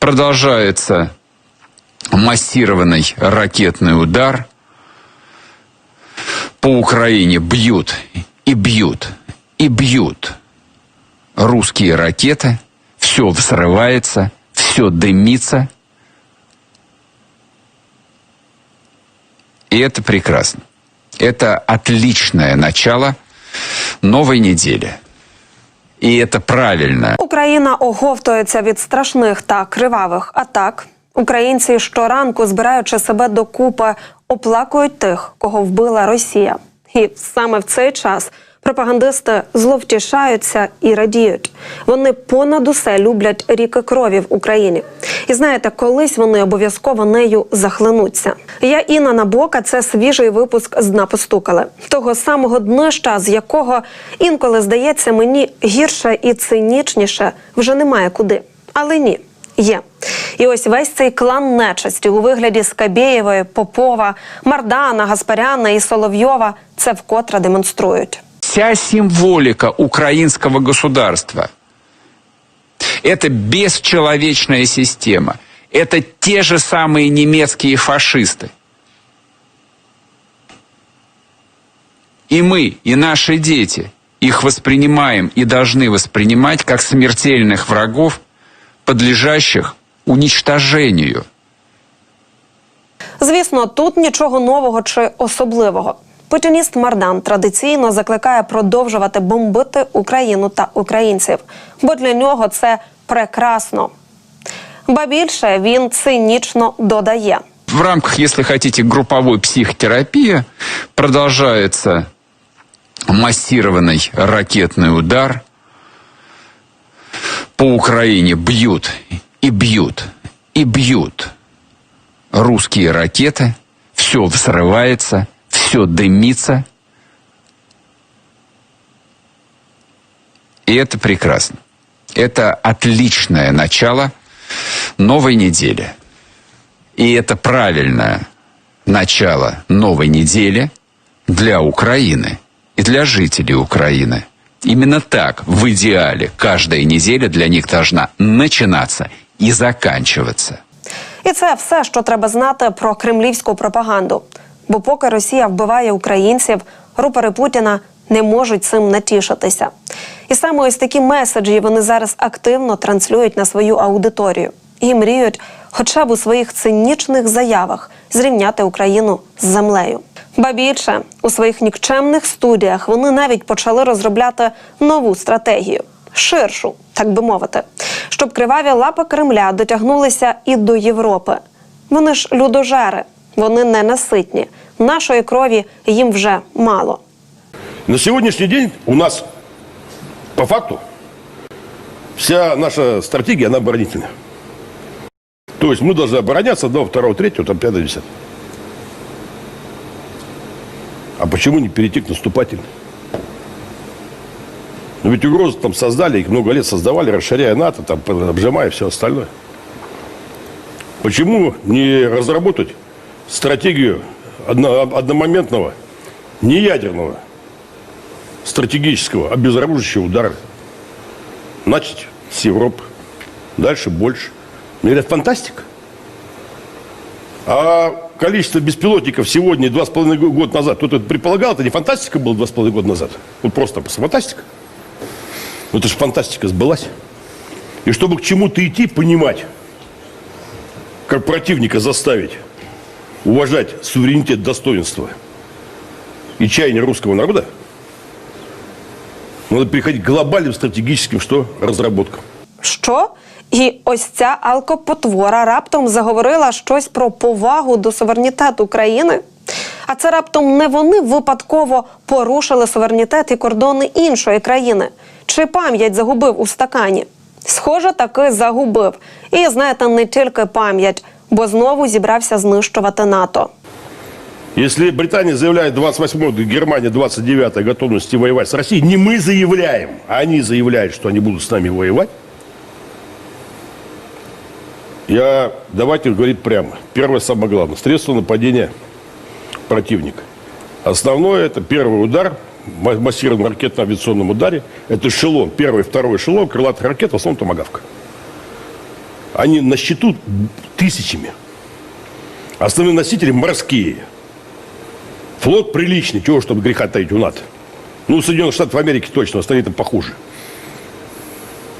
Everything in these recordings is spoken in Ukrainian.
Продолжается массированный ракетный удар. По Украине бьют и бьют и бьют русские ракеты. Все взрывается, все дымится. И это прекрасно. Это отличное начало новой недели. И це правильно. Україна оговтується від страшних та кривавих атак. Українці щоранку, збираючи себе докупи, оплакують тих, кого вбила Росія. І саме в цей час пропагандисти зловтішаються і радіють. Вони понад усе люблять ріки крові в Україні. І знаєте, колись вони обов'язково нею захлинуться. Я Інна Набока. Це свіжий випуск з дна постукали. Того самого днища, з якого інколи здається мені гірше і цинічніше вже немає куди. Але ні, є. І ось весь цей клан нечисті у вигляді Скабєєвої, Попова, Мардана, Гаспаряна і Соловйова це вкотре демонструють Вся символика украинского государства – это бесчеловечная система. Это те же самые немецкие фашисты. И мы, и наши дети их воспринимаем и должны воспринимать как смертельных врагов, подлежащих уничтожению. Звісно, тут нічого нового чи особливого. Путініст Мардан традиційно закликає продовжувати бомбити Україну та українців, бо для нього це прекрасно. Ба більше він цинічно додає. В рамках, если хотите, групповой психотерапии продолжается массированный ракетный удар. По Украине бьют и бьют и бьют русские ракеты. Все взрывается, все дымится. И это прекрасно. Это отличное начало новой недели. И это правильное начало новой недели для Украины и для жителей Украины. Именно так, в идеале, каждая неделя для них должна начинаться и заканчиваться. І це все, що треба знати про кремлівську пропаганду. Бо поки Росія вбиває українців, рупори Путіна не можуть цим натішитися. І саме ось такі меседжі вони зараз активно транслюють на свою аудиторію і мріють, хоча б у своїх цинічних заявах зрівняти Україну з землею. Ба більше у своїх нікчемних студіях вони навіть почали розробляти нову стратегію ширшу, так би мовити, щоб криваві лапи Кремля дотягнулися і до Європи. Вони ж людожери, вони ненаситні. Нашої крові їм вже мало. На сегодняшний день у нас, по факту, вся наша стратегия, она оборонительная. То есть мы должны обороняться одного, второго, третьего, там, пятого, десятого. А почему не перейти к наступательной? Ну ведь угрозы там создали, их много лет создавали, расширяя НАТО, там, обжимая все остальное. Почему не разработать стратегию одно- одномоментного, неядерного, стратегического, обезоруживающего удара? Начать с Европы, дальше больше. Мне говорят, фантастика. А количество беспилотников сегодня два с половиной года назад, кто-то это предполагал, это не фантастика была два с половиной года назад. Вот просто фантастика. Ну это же фантастика сбылась. И чтобы к чему-то идти, понимать, как противника заставить уважать суверенитет, достоинство и чаяние русского народа, надо переходить к глобальным стратегическим что? разработкам. Що? І ось ця алкопотвора раптом заговорила щось про повагу до суверенітету країни. А це раптом не вони випадково порушили суверенітет і кордони іншої країни. Чи пам'ять загубив у стакані? Схоже, таки загубив. І знаєте, не тільки пам'ять, бо знову зібрався знищувати НАТО. Если Британия заявляет 28 Германия 29 готовности воевать с Россией, не мы заявляем, а они заявляют, что они будут с нами воевать. Я, давайте говорить прямо. Первое, самое главное, средство нападения противника. Основное, это первый удар, ма- массированном ракетно-авиационном ударе. Это эшелон, первый, второй эшелон крылатых ракет, в основном томагавка. Они на счету тысячами. Основные носители морские. Флот приличный, чего, чтобы греха таить у НАТО. Ну, Соединенных Штатов Америки точно, остальные там похуже.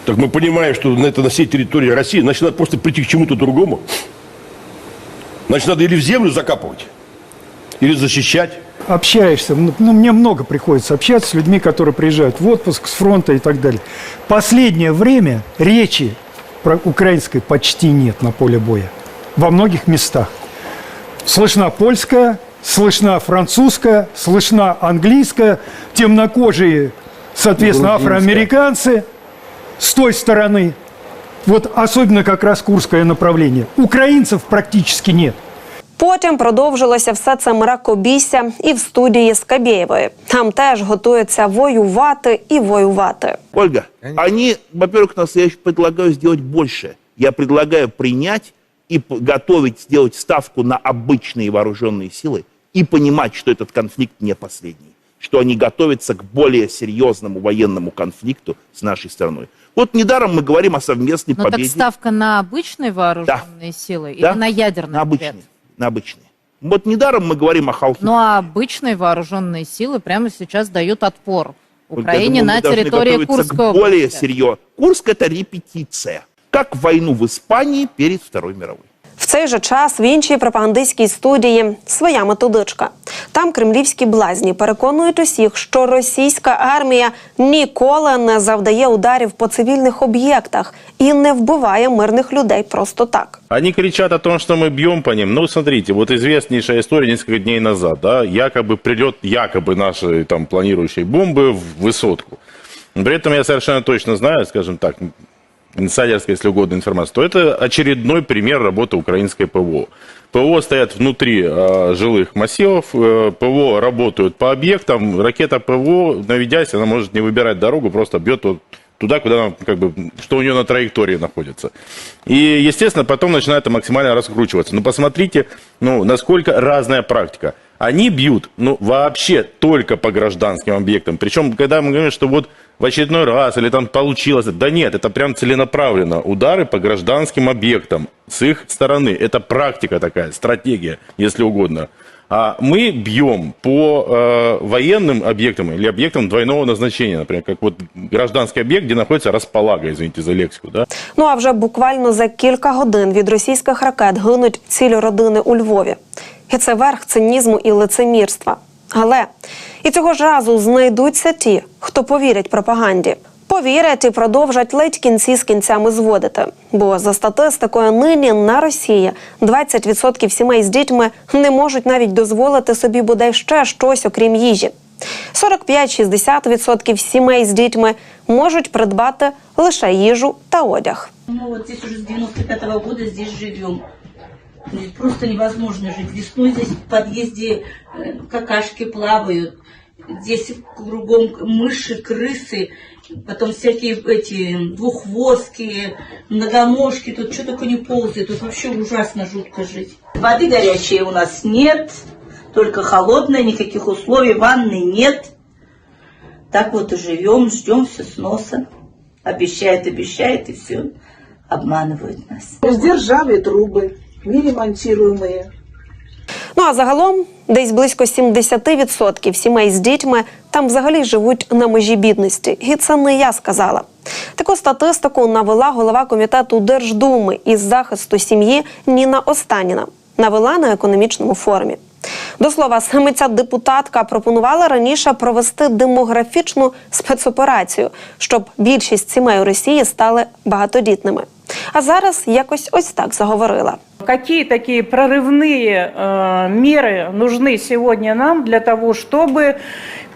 Так мы понимаем, что на это на всей территории России, значит, надо просто прийти к чему-то другому. Значит, надо или в землю закапывать, или защищать. общаешься, ну, ну, мне много приходится общаться с людьми, которые приезжают в отпуск с фронта и так далее. Последнее время речи украинской почти нет на поле боя. Во многих местах. Слышна польская, слышна французская, слышна английская, темнокожие, соответственно, Грузинская. афроамериканцы с той стороны. Вот особенно как раз курское направление. Украинцев практически нет. Потім продовжилося все це мракобісся і в студії Скабєєвої. Там теж готуються воювати і воювати. Ольга, они, во-первых, нас, я предлагаю сделать больше. Я предлагаю принять и п- готовить, сделать ставку на обычные вооруженные силы и понимать, что этот конфликт не последний, что они готовятся к более серьезному военному конфликту с нашей страной. Вот недаром мы говорим о совместной Ну так победе. ставка на обычные вооруженные силы Да. или на ядерный на ответ? обычные, на Обычные. Вот недаром мы говорим о Халхе. Ну а обычные вооруженные силы прямо сейчас дают отпор Украине думаю, на территории Курской более серьезно. Курск это репетиция. Как войну в Испании перед Второй мировой. В цей же час в іншій пропагандистській студії своя методичка. Там кремлівські блазні переконують усіх, що російська армія ніколи не завдає ударів по цивільних об'єктах і не вбиває мирних людей просто так. Они кричат о том, что мы бьем по ним. Ну, смотрите, вот известнейшая история несколько дней назад, да, якобы прилет якобы нашей там планирующей бомбы в высотку. При этом я совершенно точно знаю, скажем так, инсайдерская, если угодно, информация, то это очередной пример работы украинской ПВО. ПВО стоят внутри э, жилых массивов, э, ПВО работают по объектам, ракета ПВО, наведясь, она может не выбирать дорогу, просто бьет вот туда, куда она, как бы, что у нее на траектории находится. И, естественно, потом начинает максимально раскручиваться. Ну, посмотрите, ну, насколько разная практика. Они бьют, ну, вообще только по гражданским объектам. Причем, когда мы говорим, что вот в очередной раз или там получилось, да нет, это прям целенаправленно. Удары по гражданским объектам с их стороны. Это практика такая, стратегия, если угодно. А мы бьем по э, военным объектам или объектам двойного назначения, например, как вот гражданский объект, где находится располага, извините за лексику, да, Ну а вже буквально за кілька годин від російських ракет гинуть цілі родини у Львові. І це верх цинізму і лицемірства. Але і цього ж разу знайдуться ті, хто повірять пропаганді. Повірять і продовжать ледь кінці з кінцями зводити. Бо за статистикою нині на Росії 20% сімей з дітьми не можуть навіть дозволити собі бодай ще щось, окрім їжі. 45-60% сімей з дітьми можуть придбати лише їжу та одяг. Мы вот здесь уже с 95 года здесь живем. Здесь просто невозможно жить. Весной здесь в подъезде э, какашки плавают. Здесь кругом мыши, крысы, потом всякие эти двуххвостки, многоножки. Тут что только не ползает. Тут вообще ужасно жутко жить. Воды горячей у нас нет, только холодная, никаких условий, ванны нет. Так вот и живем, ждем все сноса. Обещает, обещает, и все обманывают нас. Везде ржавые трубы, неремонтируемые. Ну а загалом десь близько 70% сімей з дітьми там взагалі живуть на межі бідності. І це не я сказала. Таку статистику навела голова комітету Держдуми із захисту сім'ї Ніна Останіна. Навела на економічному форумі. До слова, саме ця депутатка пропонувала раніше провести демографічну спецоперацію, щоб більшість сімей у Росії стали багатодітними. А зараз якось ось так заговорила. Какие такие прорывные э, меры нужны сегодня нам для того, чтобы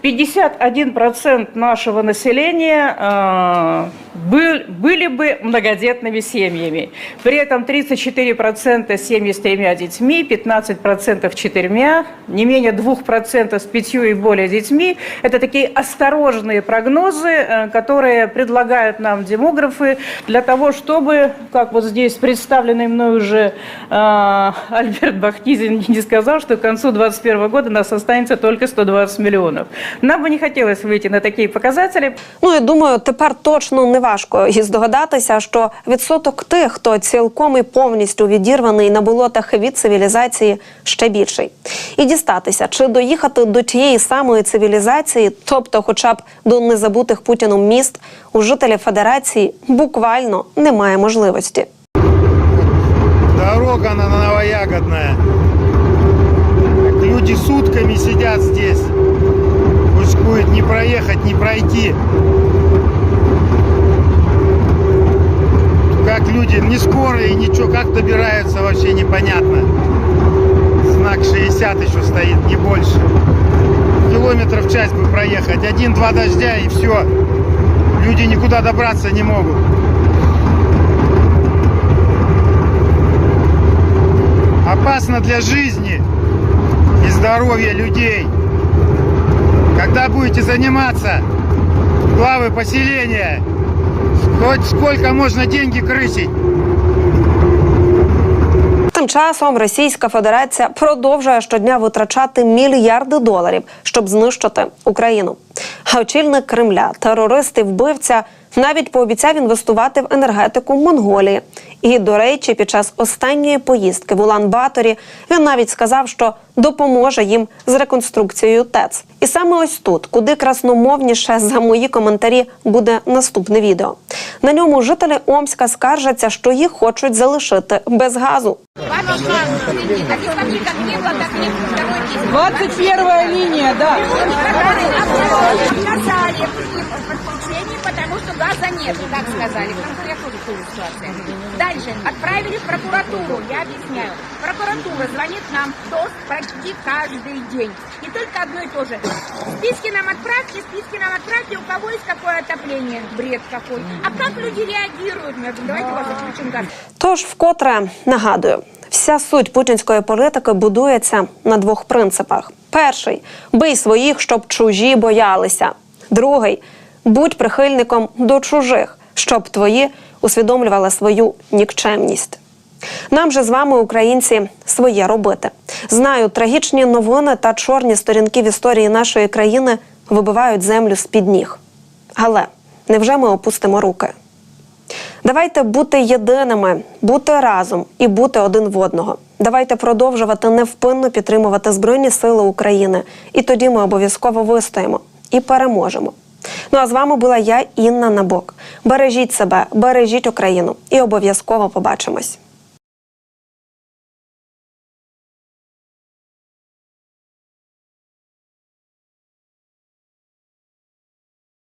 51% нашего населения э, был- были бы многодетными семьями. При этом 34% семьи с тремя детьми, 15% четырьмя, не менее 2% с пятью и более детьми. Это такие осторожные прогнозы, э, которые предлагают нам демографы для того, чтобы, как вот здесь представленный мной уже Альберт Бахтизин не сказал, что к концу 2021 года нас останется только 120 миллионов. Нам бы не хотелось выйти на такие показатели, Ну і думаю, тепер точно не важко і здогадатися, що відсоток тих, хто цілком і повністю відірваний на болотах від цивілізації, ще більший. І дістатися чи доїхати до тієї самої цивілізації, тобто, хоча б до незабутих Путіном міст, у жителів Федерації буквально немає можливості. Дорога она новоягодная. Люди сутками сидят здесь. Кучкуют не проехать, не пройти. Как люди не скорые, ничего, как добираются, вообще непонятно. Знак 60 еще стоит, не больше. Километров в час бы проехать. Один-два дождя и все. Люди никуда добраться не могут. Опасно для жизни и здоровья людей. Когда будете заниматься главы поселения, хоть сколько можно деньги крысить. Тим часом Російська Федерація продовжує щодня витрачати мільярди доларів, щоб знищити Україну. А очільник Кремля, терорист і вбивця, навіть пообіцяв інвестувати в енергетику Монголії. І, до речі, під час останньої поїздки в Улан-Баторі він навіть сказав, що допоможе їм з реконструкцією ТЕЦ. І саме ось тут, куди красномовніше за мої коментарі, буде наступне відео. На ньому жителі Омська скаржаться, що їх хочуть залишити без газу. 21 линия, да Сказали подключение, потому что газа нет, так сказали. В я тоже тоже ситуация. Дальше отправили в прокуратуру, я объясняю. Прокуратура звонит нам ТОС почти каждый день. И только одно и то же. Списки нам отправьте, списки нам отправьте, у кого есть какое отопление. Бред какой. А как люди реагируют? Мы говорим, давайте вас отключим газ. Тож, вкотре нагадую, вся суть путінської політики будується на двох принципах: перший бий своїх, щоб чужі боялися. Другий будь прихильником до чужих, щоб твої усвідомлювали свою нікчемність. Нам же з вами, українці, своє робити. Знаю, трагічні новини та чорні сторінки в історії нашої країни вибивають землю з під ніг. Але невже ми опустимо руки? Давайте бути єдиними, бути разом і бути один в одного. Давайте продовжувати невпинно підтримувати Збройні Сили України. І тоді ми обов'язково вистоїмо і переможемо. Ну а з вами була я, Інна Набок. Бережіть себе, бережіть Україну і обов'язково побачимось.